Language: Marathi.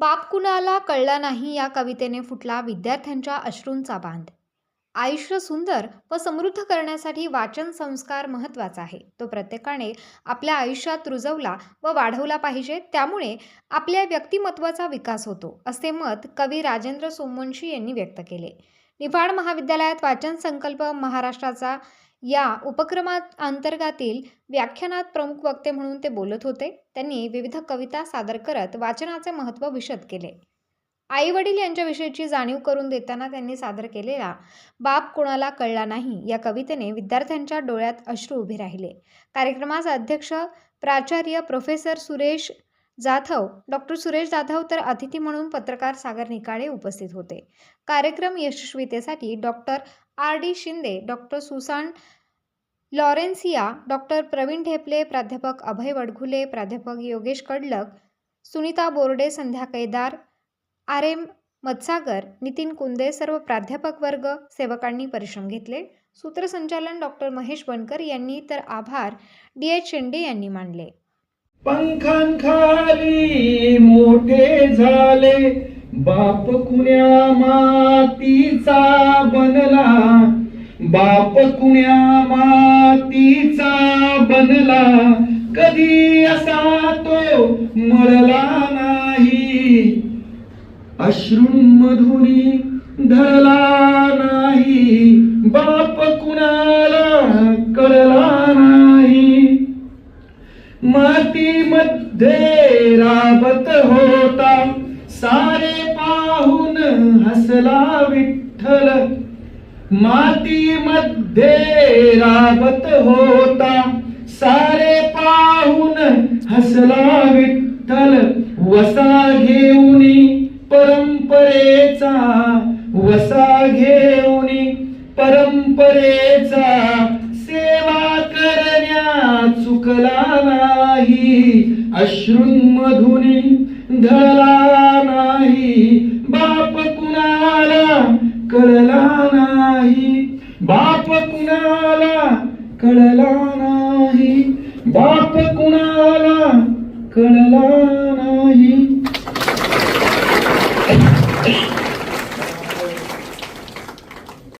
बाप कुणाला कळला नाही या कवितेने फुटला विद्यार्थ्यांच्या अश्रूंचा बांध. आयुष्य सुंदर व समृद्ध करण्यासाठी वाचन संस्कार महत्त्वाचा आहे. तो प्रत्येकाने आपल्या आयुष्यात रुजवला व वाढवला पाहिजे त्यामुळे आपल्या व्यक्तिमत्वाचा विकास होतो असे मत कवी राजेंद्र सोमवंशी यांनी व्यक्त केले. निफाड महाविद्यालयात वाचन संकल्प महाराष्ट्राचा या उपक्रमात अंतर्गातील व्याख्यानात प्रमुख वक्ते म्हणून ते बोलत होते. त्यांनी विविध कविता सादर करत वाचनाचे महत्त्व विशद केले. आई वडील यांच्याविषयीची जाणीव करून देताना त्यांनी सादर केलेला बाप कोणाला कळला नाही या कवितेने विद्यार्थ्यांच्या डोळ्यात अश्रू उभे राहिले. कार्यक्रमाचा अध्यक्ष प्राचार्य प्रोफेसर सुरेश जाधव डॉक्टर सुरेश जाधव तर अतिथी म्हणून पत्रकार सागर निकाळे उपस्थित होते. कार्यक्रम यशस्वीतेसाठी doctor R D Shinde doctor Susan Laurencia doctor Praveen Dhepale प्राध्यापक अभय वडघुले प्राध्यापक योगेश कडलक सुनीता बोर्डे संध्या कैदार आर एम मत्सागर नितीन कुंदे सर्व प्राध्यापक वर्ग सेवकांनी परिश्रम घेतले. सूत्रसंचालन डॉक्टर महेश बनकर यांनी तर आभार. डी एच शेंडे यांनी मानले. पंखांखाली मोठे झाले. बाप कुण्या मातीचा बनला बाप कुण्या मातीचा बनला कधी असा तो मळला नाही. अश्रूंमधुनी धरला नाही बाप कुणाला कळला नाही. मातीमध्ये राबत होता सारे पाहून हसला विठ्ठल. मातीमध्ये राबत होता. सारे पाहून हसला विठ्ठल. वसा घेऊनी परंपरेचा वसा घेऊनी परंपरेचा सेवा करण्या चुकला नाही. अश्रूंमधुनी धळला नाही. बाप कुणाला कळला नाही. बाप कुणाला कळला नाही. बाप कुणाला कळला नाही.